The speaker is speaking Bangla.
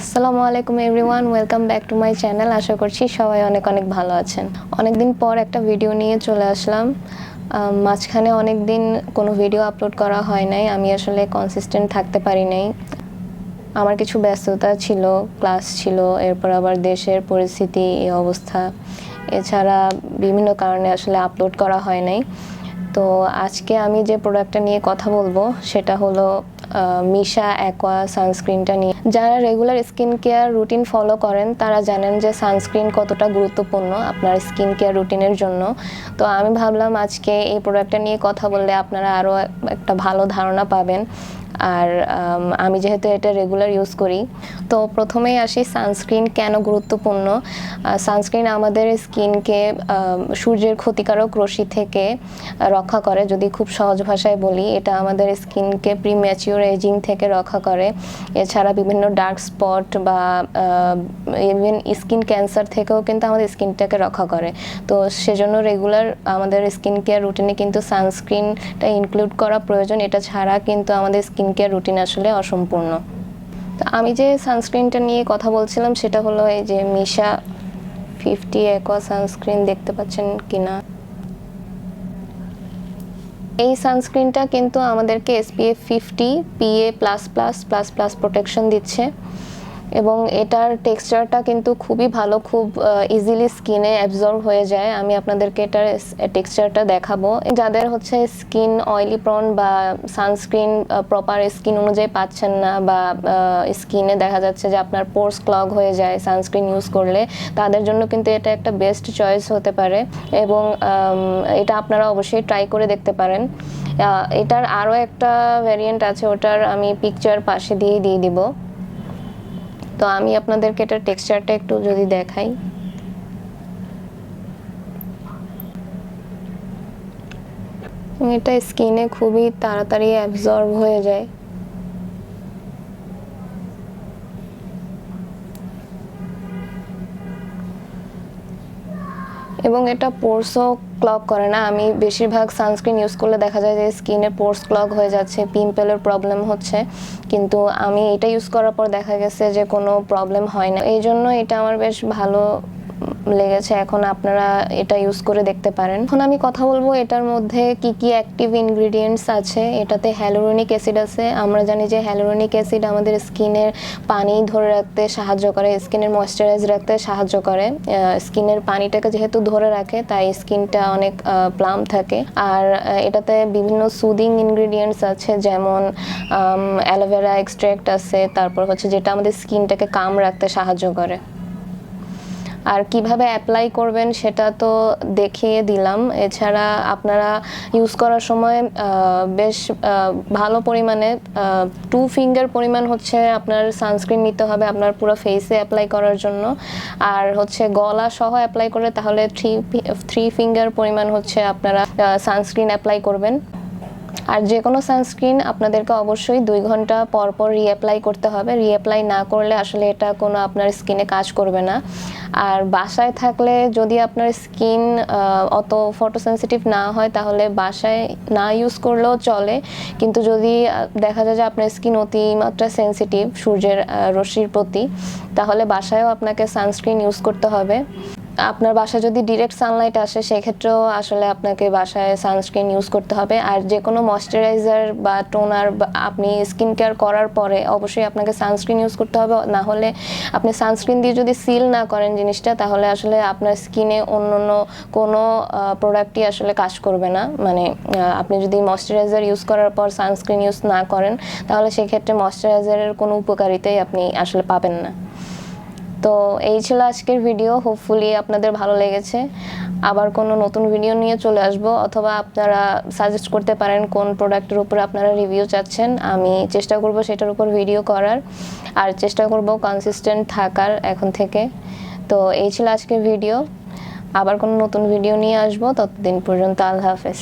আসসালামু আলাইকুম everyone, welcome back to my channel. আশা করছি সবাই অনেক অনেক ভালো আছেন। অনেকদিন পর একটা ভিডিও নিয়ে চলে আসলাম। মাঝখানে অনেক দিন কোনো ভিডিও আপলোড করা হয় নাই। আমি আসলে কনসিস্টেন্ট থাকতে পারি নাই। আমার কিছু ব্যস্ততা ছিল ক্লাস ছিল, এরপর আবার দেশের পরিস্থিতি, এই অবস্থা। এছাড়া বিভিন্ন কারণে আসলে আপলোড করা হয় নাই। তো আজকে আমি যে প্রোডাক্টটা নিয়ে কথা বলব, সেটা হলো মিশা অ্যাকোয়া সানস্ক্রিনটা নিয়ে। যারা regular skin care routine follow করেন, তারা জানেন যে সানস্ক্রিন কতটা গুরুত্বপূর্ণ আপনার স্কিন কেয়ার রুটিনের জন্য। তো আমি ভাবলাম আজকে এই প্রোডাক্টটা নিয়ে কথা বললে আপনারা আরও একটা ভালো ধারণা পাবেন। আর আমি যেহেতু এটা রেগুলার ইউজ করি, তো প্রথমেই আসি সানস্ক্রিন কেন গুরুত্বপূর্ণ? সানস্ক্রিন আমাদের স্কিনকে সূর্যের ক্ষতিকারক রশ্মি থেকে রক্ষা করে। যদি খুব সহজ ভাষায় বলি, এটা আমাদের স্কিনকে প্রি ম্যাচিওর এজিং থেকে রক্ষা করে। এছাড়া বিভিন্ন ডার্ক স্পট বা ইভেন স্কিন ক্যান্সার থেকেও কিন্তু আমাদের স্কিনটাকে রক্ষা করে। তো সেজন্য রেগুলার আমাদের স্কিন কেয়ার রুটিনে কিন্তু সানস্ক্রিনটা ইনক্লুড করা প্রয়োজন। এটা ছাড়া কিন্তু আমাদের স্কিন কেয়ার রুটিন আসলে অসম্পূর্ণ। আমি যে সানস্ক্রিনটা নিয়ে কথা বলছিলাম, সেটা হলো এই যে মিশা ফিফটি একোয়া সানস্ক্রিন দেখতে পাচ্ছেন কিনা? এই সানস্ক্রিনটা কিন্তু আমাদেরকে SPF fifty PA plus plus plus plus protection দিচ্ছে। এবং এটার টেক্সচারটা কিন্তু খুবই ভালো, খুব ইজিলি স্কিনে অ্যাবজর্ব হয়ে যায়। আমি আপনাদেরকে এটার টেক্সচারটা দেখাবো। যাদের হচ্ছে স্কিন অয়েলি প্রন বা সানস্ক্রিন প্রপার স্কিন অনুযায়ী পাচ্ছেন না বা স্কিনে দেখা যাচ্ছে যে আপনার পোর্স ক্লগ হয়ে যায় সানস্ক্রিন ইউজ করলে, তাদের জন্য কিন্তু এটা একটা বেস্ট চয়েস হতে পারে। এবং এটা আপনারা অবশ্যই ট্রাই করে দেখতে পারেন। এটার আরও একটা ভ্যারিয়েন্ট আছে, ওটার আমি পিকচার পাশে দিয়ে দিয়ে দিব। তো আমি আপনাদেরকে এটার টেক্সচারটা একটু যদি দেখাই। এটা স্কিনে খুবই তাড়াতাড়ি অ্যাবজর্ব হয়ে যায়। এবং এটা পোর্সও ক্লগ করে না। আমি বেশিরভাগ সানস্ক্রিন ইউজ করলে দেখা যায় যে স্কিনে পোর্স ক্লক হয়ে যাচ্ছে পিম্পলের প্রবলেম হচ্ছে। কিন্তু আমি এটা ইউজ করার পর দেখা গেছে যে কোনো প্রবলেম হয় না। এই জন্য এটা আমার বেশ ভালো লেগেছে, এখন আপনারা এটা ইউজ করে দেখতে পারেন। এখন আমি কথা বলব এটার মধ্যে কি কি অ্যাক্টিভ ইনগ্রিডিয়েন্টস আছে। এটাতে হ্যালোরনিক অ্যাসিড আছে। আমরা জানি যে হ্যালোরনিক অ্যাসিড আমাদের স্কিনের পানি ধরে রাখতে সাহায্য করে, স্কিনের ময়শ্চারাইজ রাখতে সাহায্য করে। স্কিনের পানিটাকে যেহেতু ধরে রাখে, তাই স্কিনটা অনেক প্লাম থাকে। আর এটাতে বিভিন্ন সুদিং ইনগ্রিডিয়েন্টস আছে, যেমন অ্যালোভেরা এক্সট্র্যাক্ট আছে, তারপর হচ্ছে যেটা আমাদের স্কিনটাকে কাম রাখতে সাহায্য করে। আর কীভাবে অ্যাপ্লাই করবেন সেটা তো দেখিয়ে দিলাম। এছাড়া আপনারা ইউজ করার সময় বেশ ভালো পরিমাণে টু ফিঙ্গার পরিমাণ হচ্ছে আপনার সানস্ক্রিন নিতে হবে আপনার পুরো ফেসে অ্যাপ্লাই করার জন্য। আর হচ্ছে গলা সহ অ্যাপ্লাই করে তাহলে থ্রি থ্রি ফিঙ্গার পরিমাণ হচ্ছে আপনারা সানস্ক্রিন অ্যাপ্লাই করবেন। আর যে কোনো সানস্ক্রিন আপনাদেরকে অবশ্যই দুই ঘণ্টা পর পর রিঅ্যাপ্লাই করতে হবে। রিঅ্যাপ্লাই না করলে আসলে এটা কোনো আপনার স্কিনে কাজ করবে না। আর বাসায় থাকলে যদি আপনার স্কিন অত ফটোসেন্সিটিভ না হয় তাহলে বাসায় না ইউজ করলেও চলে। কিন্তু যদি দেখা যায় যে আপনার স্কিন অতিমাত্রা সেন্সিটিভ সূর্যের রশ্মির প্রতি, তাহলে বাসায়ও আপনাকে সানস্ক্রিন ইউজ করতে হবে। আপনার বাসায় যদি ডিরেক্ট সানলাইট আসে, সেক্ষেত্রেও আসলে আপনাকে বাসায় সানস্ক্রিন ইউজ করতে হবে। আর যে কোনো ময়শ্চারাইজার বা টোনার আপনি স্কিন কেয়ার করার পরে অবশ্যই আপনাকে সানস্ক্রিন ইউজ করতে হবে। না হলে আপনি সানস্ক্রিন দিয়ে যদি সিল না করেন জিনিসটা, তাহলে আসলে আপনার স্কিনে অন্য অন্য কোনো প্রোডাক্টই আসলে কাজ করবে না। মানে আপনি যদি ময়শ্চারাইজার ইউজ করার পর সানস্ক্রিন ইউজ না করেন, তাহলে সেক্ষেত্রে ময়শ্চারাইজারের কোনো উপকারিতাই আপনি আসলে পাবেন না। তো এই ছিল আজকের ভিডিও হোপফুলি আপনাদের ভালো লেগেছে। আবার কোনো নতুন ভিডিও নিয়ে চলে আসব, অথবা আপনারা সাজেস্ট করতে পারেন কোন প্রোডাক্টের উপর আপনারা রিভিউ চাচ্ছেন। আমি চেষ্টা করব সেটার উপর ভিডিও করার, আর চেষ্টা করব কনসিস্টেন্ট থাকার এখন থেকে। তো এই ছিল আজকের ভিডিও আবার কোনো নতুন ভিডিও নিয়ে আসব, ততদিন পর্যন্ত আল্লাহ হাফেজ।